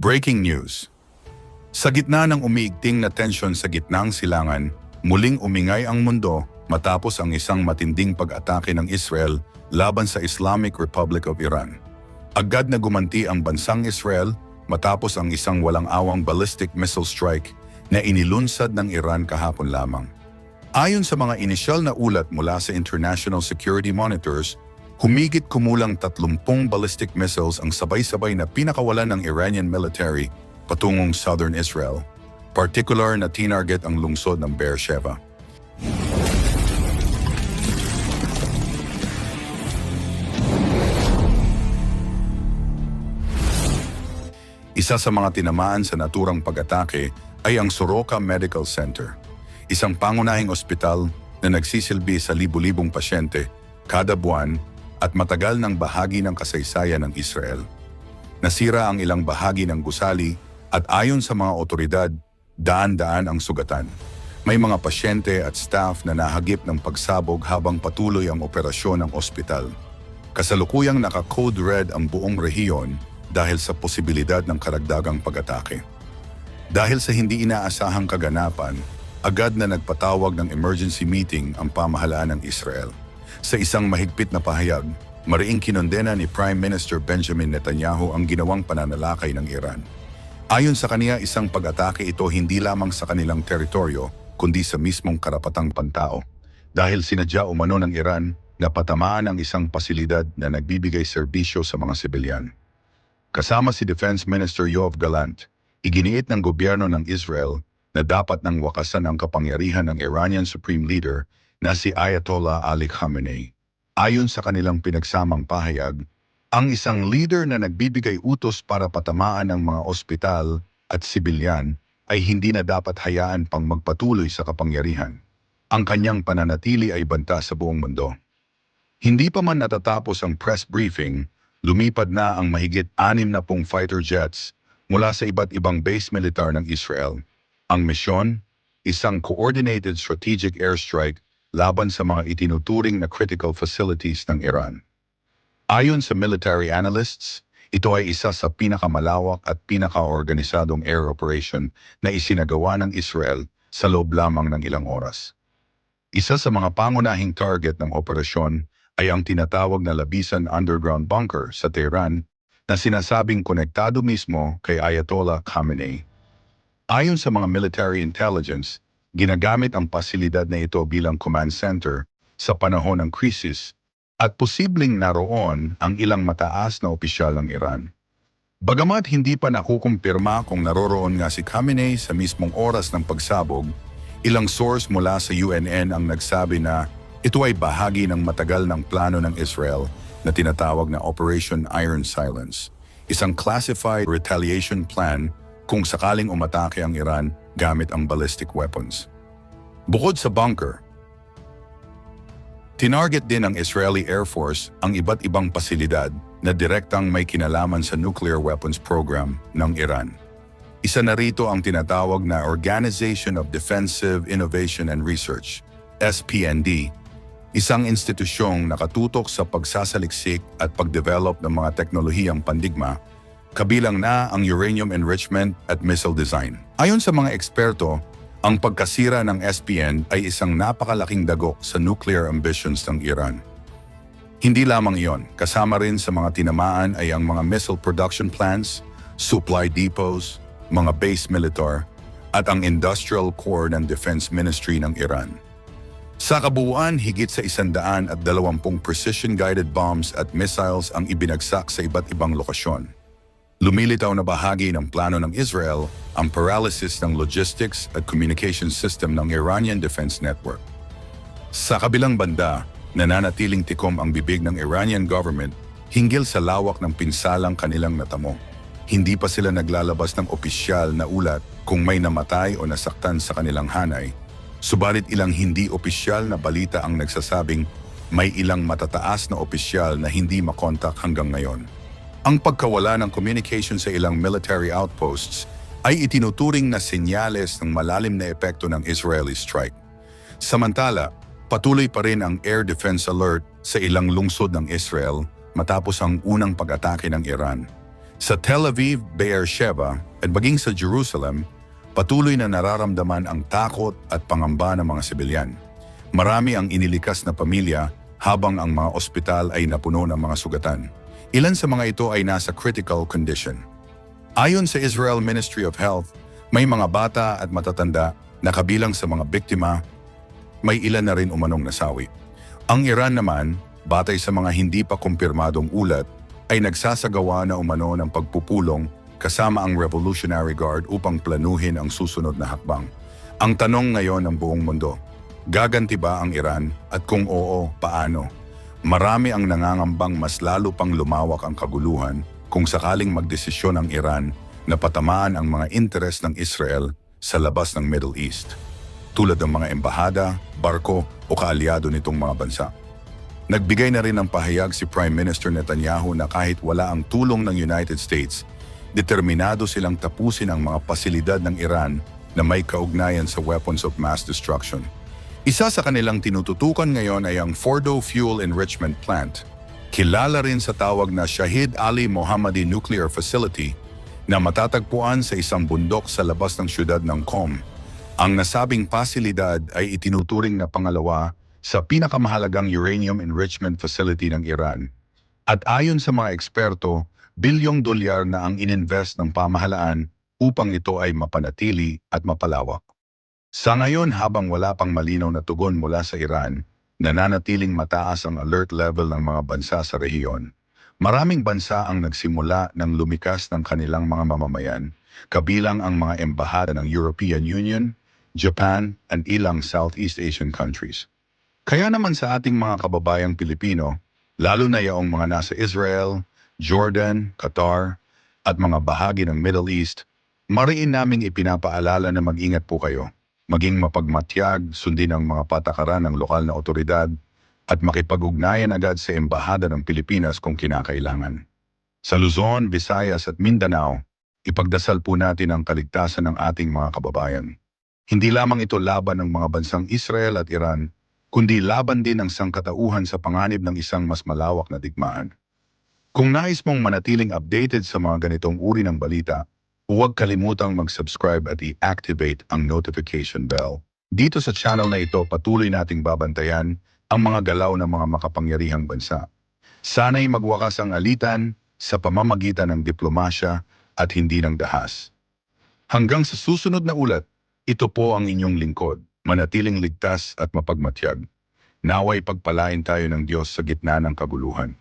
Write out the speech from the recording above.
Breaking news. Sa gitna ng umiigting na tensyon sa gitnang silangan, muling umingay ang mundo matapos ang isang matinding pag-atake ng Israel laban sa Islamic Republic of Iran. Agad na gumanti ang bansang Israel matapos ang isang walang awang ballistic missile strike na inilunsad ng Iran kahapon lamang. Ayon sa mga inisyal na ulat mula sa International Security Monitors, humigit kumulang 30 ballistic missiles ang sabay-sabay na pinakawalan ng Iranian military patungong southern Israel. Particular na tinarget ang lungsod ng Beersheba. Isa sa mga tinamaan sa naturang pag-atake ay ang Soroka Medical Center, isang pangunahing ospital na nagsisilbi sa libu-libong pasyente kada buwan at matagal ng bahagi ng kasaysayan ng Israel. Nasira ang ilang bahagi ng gusali at ayon sa mga otoridad, daan-daan ang sugatan. May mga pasyente at staff na nahagip ng pagsabog habang patuloy ang operasyon ng ospital. Kasalukuyang naka-code red ang buong rehiyon dahil sa posibilidad ng karagdagang pag-atake. Dahil sa hindi inaasahang kaganapan, agad na nagpatawag ng emergency meeting ang pamahalaan ng Israel. Sa isang mahigpit na pahayag, mariing kinondena ni Prime Minister Benjamin Netanyahu ang ginawang pananalakay ng Iran. Ayon sa kaniya, isang pag-atake ito hindi lamang sa kanilang teritoryo, kundi sa mismong karapatang pantao. Dahil sinadya umano ng Iran na patamaan ang isang pasilidad na nagbibigay serbisyo sa mga sibilyan. Kasama si Defense Minister Yoav Galant, iginiit ng gobyerno ng Israel na dapat nang wakasan ang kapangyarihan ng Iranian Supreme Leader na si Ayatollah Ali Khamenei. Ayon sa kanilang pinagsamang pahayag, ang isang leader na nagbibigay utos para patamaan ang mga ospital at sibilyan ay hindi na dapat hayaan pang magpatuloy sa kapangyarihan. Ang kanyang pananatili ay banta sa buong mundo. Hindi pa man natatapos ang press briefing, lumipad na ang mahigit anim na pong fighter jets mula sa iba't ibang base militar ng Israel. Ang misyon, isang coordinated strategic airstrike laban sa mga itinuturing na critical facilities ng Iran. Ayon sa military analysts, ito ay isa sa pinakamalawak at pinakaorganisadong air operation na isinagawa ng Israel sa loob lamang ng ilang oras. Isa sa mga pangunahing target ng operasyon ay ang tinatawag na Labisan Underground Bunker sa Tehran na sinasabing konektado mismo kay Ayatollah Khamenei. Ayon sa mga military intelligence, ginagamit ang pasilidad na ito bilang command center sa panahon ng krisis at posibleng naroon ang ilang mataas na opisyal ng Iran. Bagamat hindi pa nakukumpirma kung naroroon nga si Khamenei sa mismong oras ng pagsabog, ilang source mula sa UNN ang nagsabi na ito ay bahagi ng matagal ng plano ng Israel na tinatawag na Operation Iron Silence, isang classified retaliation plan kung sakaling umatake ang Iran gamit ang ballistic weapons. Bukod sa bunker, Tinarget din ng Israeli Air Force ang iba't ibang pasilidad na direktang may kinalaman sa nuclear weapons program ng Iran. Isa na rito ang tinatawag na Organization of Defensive Innovation and Research, SPND, isang institusyong nakatutok sa pagsasaliksik at pagdevelop ng mga teknolohiyang pandigma, kabilang na ang uranium enrichment at missile design. Ayon sa mga eksperto, ang pagkasira ng SPN ay isang napakalaking dagok sa nuclear ambitions ng Iran. Hindi lamang iyon, kasama rin sa mga tinamaan ay ang mga missile production plants, supply depots, mga base militar, at ang industrial core ng Defense Ministry ng Iran. Sa kabuuan, higit sa isandaan at dalawampung precision-guided bombs at missiles ang ibinagsak sa iba't ibang lokasyon. Lumilitaw na bahagi ng plano ng Israel ang paralysis ng logistics at communication system ng Iranian Defense Network. Sa kabilang banda, nananatiling tikom ang bibig ng Iranian government hinggil sa lawak ng pinsalang kanilang natamo. Hindi pa sila naglalabas ng opisyal na ulat kung may namatay o nasaktan sa kanilang hanay, subalit ilang hindi opisyal na balita ang nagsasabing may ilang matataas na opisyal na hindi makontak hanggang ngayon. Ang pagkawala ng communication sa ilang military outposts ay itinuturing na senyales ng malalim na epekto ng Israeli strike. Samantala, patuloy pa rin ang air defense alert sa ilang lungsod ng Israel matapos ang unang pag-atake ng Iran. Sa Tel Aviv, Beersheba at maging sa Jerusalem, patuloy na nararamdaman ang takot at pangamba ng mga sibilyan. Marami ang inilikas na pamilya habang ang mga ospital ay napuno ng mga sugatan. Ilan sa mga ito ay nasa critical condition. Ayon sa Israel Ministry of Health, may mga bata at matatanda na kabilang sa mga biktima, may ilan na rin umanong nasawi. Ang Iran naman, batay sa mga hindi pa kumpirmadong ulat, ay nagsasagawa na umano ng pagpupulong kasama ang Revolutionary Guard upang planuhin ang susunod na hakbang. Ang tanong ngayon ng buong mundo, gaganti ba ang Iran at kung oo, paano? Marami ang nangangambang mas lalo pang lumawak ang kaguluhan kung sakaling magdesisyon ang Iran na patamaan ang mga interes ng Israel sa labas ng Middle East, tulad ng mga embahada, barko o kaalyado nitong mga bansa. Nagbigay na rin ng pahayag si Prime Minister Netanyahu na kahit wala ang tulong ng United States, determinado silang tapusin ang mga pasilidad ng Iran na may kaugnayan sa weapons of mass destruction. Isa sa kanilang tinututukan ngayon ay ang Fordo Fuel Enrichment Plant, kilala rin sa tawag na Shahid Ali Mohammadi Nuclear Facility na matatagpuan sa isang bundok sa labas ng syudad ng Qom. Ang nasabing pasilidad ay itinuturing na pangalawa sa pinakamahalagang uranium enrichment facility ng Iran. At ayon sa mga eksperto, bilyong dolyar na ang ininvest ng pamahalaan upang ito ay mapanatili at mapalawak. Sa ngayon habang wala pang malinaw na tugon mula sa Iran, nananatiling mataas ang alert level ng mga bansa sa rehiyon. Maraming bansa ang nagsimula ng lumikas ng kanilang mga mamamayan, kabilang ang mga embahada ng European Union, Japan, and ilang Southeast Asian countries. Kaya naman sa ating mga kababayang Pilipino, lalo na yaong mga nasa Israel, Jordan, Qatar, at mga bahagi ng Middle East, mariin naming ipinapaalala na mag-ingat po kayo. Maging mapagmatyag, sundin ang mga patakaran ng lokal na otoridad, at makipag-ugnayan agad sa Embahada ng Pilipinas kung kinakailangan. Sa Luzon, Visayas at Mindanao, ipagdasal po natin ang kaligtasan ng ating mga kababayan. Hindi lamang ito laban ng mga bansang Israel at Iran, kundi laban din ng sangkatauhan sa panganib ng isang mas malawak na digmaan. Kung nais mong manatiling updated sa mga ganitong uri ng balita, huwag kalimutang mag-subscribe at i-activate ang notification bell. Dito sa channel na ito, patuloy nating babantayan ang mga galaw ng mga makapangyarihang bansa. Sana'y magwakas ang alitan sa pamamagitan ng diplomasya at hindi ng dahas. Hanggang sa susunod na ulat, ito po ang inyong lingkod, manatiling ligtas at mapagmatyag. Naway pagpalain tayo ng Diyos sa gitna ng kaguluhan.